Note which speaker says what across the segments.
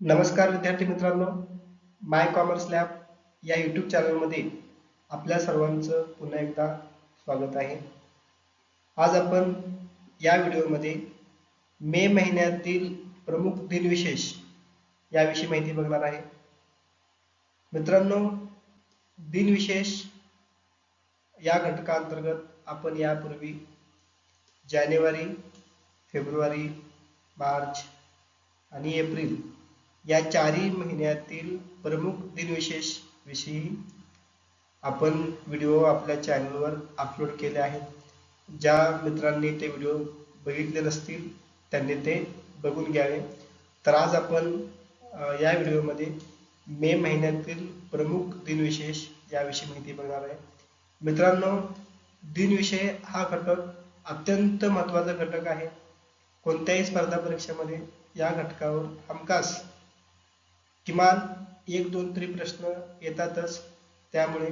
Speaker 1: नमस्कार विद्यार्थी मित्रांनो माय कॉमर्स लॅब या यूट्यूब चॅनलमध्ये आपल्या सर्वांचं पुन्हा एकदा स्वागत आहे. आज आपण या व्हिडिओमध्ये मे महिन्यातील प्रमुख दिनविशेष याविषयी माहिती बघणार आहे. मित्रांनो दिनविशेष या घटकांतर्गत आपण यापूर्वी जानेवारी फेब्रुवारी मार्च आणि एप्रिल या चारही महिन्यातील प्रमुख दिनविशेष विषयी आपण व्हिडिओ आपल्या चॅनलवर अपलोड केले आहेत. ज्या मित्रांनी ते व्हिडिओ बघितले नसतील त्यांनी ते बघून घ्यावे. तर आज आपण या व्हिडिओमध्ये मे महिन्यातील प्रमुख दिनविशेष याविषयी माहिती बघणार आहे. मित्रांनो दिनविषय हा घटक अत्यंत महत्त्वाचा घटक आहे. कोणत्याही स्पर्धा परीक्षेमध्ये या घटकावर हमखास किमान एक दोन तरी प्रश्न येतातच. त्यामुळे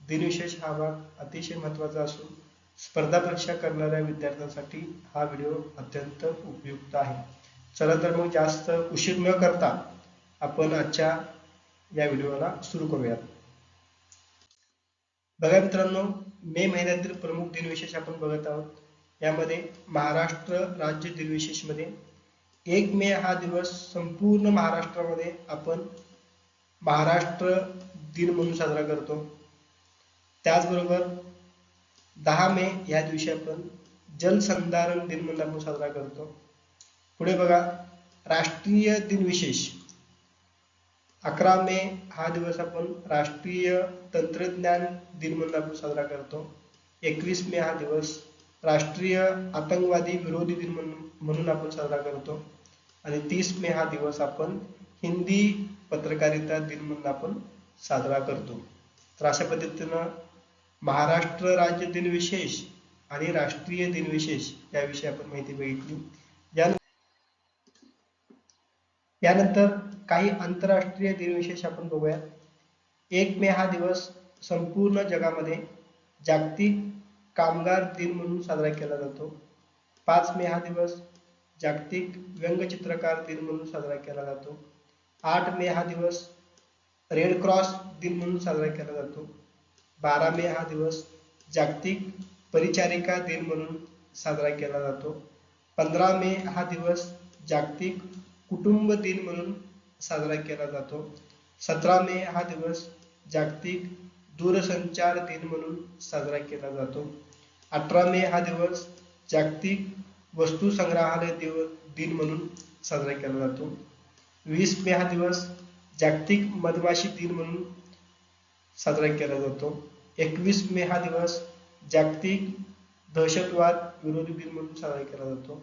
Speaker 1: दिनविशेष हा भाग अतिशय महत्त्वाचा असून स्पर्धा परीक्षा करणाऱ्या विद्यार्थ्यांसाठी हा व्हिडिओ अत्यंत उपयुक्त आहे. चला तर मग जास्त उशीर न करता आपण आजच्या या व्हिडिओला सुरू करूयात. बघा मित्रांनो मे महिन्यातील प्रमुख दिनविशेष आपण बघत आहोत. यामध्ये महाराष्ट्र राज्य दिनविशेषमध्ये एक मे हा दिवस संपूर्ण महाराष्ट्रामध्ये आपण महाराष्ट्र दिन म्हणून साजरा करतो. त्याचबरोबर दहा मे या दिवशी आपण जलसंधारण दिन म्हणून आपण साजरा करतो. पुढे बघा राष्ट्रीय दिन विशेष अकरा मे हा दिवस आपण राष्ट्रीय तंत्रज्ञान दिन म्हणून आपण साजरा करतो. एकवीस मे हा दिवस राष्ट्रीय आतंकवादी विरोधी दिन म्हणून आपण साजरा करतो. आणि तीस मे हा दिवस आपण हिंदी पत्रकारिता दिन म्हणून आपण साजरा करतो. तर अशा पद्धतीनं महाराष्ट्र राज्य दिन विशेष आणि राष्ट्रीय दिन विशेष याविषयी आपण माहिती बघितली. यानंतर काही आंतरराष्ट्रीय दिनविशेष आपण बघूया. एक मे हा दिवस संपूर्ण जगामध्ये जागतिक कामगार दिन म्हणून साजरा केला जातो. पाच मे हा दिवस जागतिक व्यंगचित्रकार दिन म्हणून साजरा केला जातो. आठ मे हा दिवस रेड क्रॉस दिन म्हणून साजरा केला जातो. बारा मे हा दिवस जागतिक परिचारिका दिन म्हणून साजरा केला जातो. पंधरा मे हा दिवस जागतिक कुटुंब दिन म्हणून साजरा केला जातो. सतरा मे हा दिवस जागतिक दूरसंचार दिन म्हणून साजरा केला जातो. अठरा मे हा दिवस जागतिक वस्तू संग्रहालय दिवस दिन म्हणून साजरा केला जातो. वीस मे हा दिवस जागतिक मधमाशी दिन म्हणून साजरा केला जातो. एकवीस मे हा दिवस जागतिक दहशतवाद विरोधी दिन म्हणून साजरा केला जातो.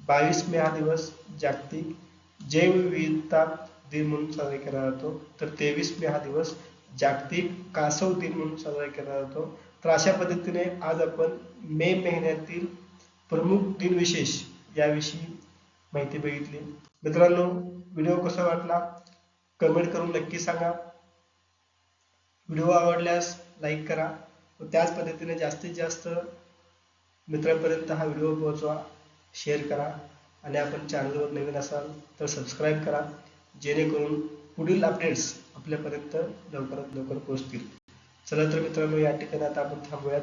Speaker 1: बावीस मे हा दिवस जागतिक जैवविविधता दिन म्हणून साजरा केला जातो. तर तेवीस मे हा दिवस जागतिक कासव दिन म्हणून साजरा केला जातो. तर अशा पद्धतीने आज आपण मे महिन्यातील प्रमुख दिन विशेष याविषयी माहिती बघितली. मित्रांनो व्हिडिओ कसा वाटला? कमेंट करून नक्की सांगा. व्हिडिओ आवडल्यास लाईक करा. व त्याच पद्धतीने जास्तीत जास्त मित्रांपर्यंत हा व्हिडिओ पोहोचवा. शेअर करा. आणि आपण चॅनलवर नवीन असाल तर सबस्क्राईब करा. जेणेकरून पुढील अपडेट्स आपल्यापर्यंत लवकरात लवकर पोहोचतील. चला तर मित्रांनो या ठिकाणी आता आपण थांबूयात.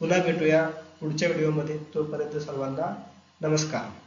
Speaker 1: पुन्हा भेटूया पुढच्या व्हिडिओमध्ये. तोपर्यंत सर्वांना नमस्कार.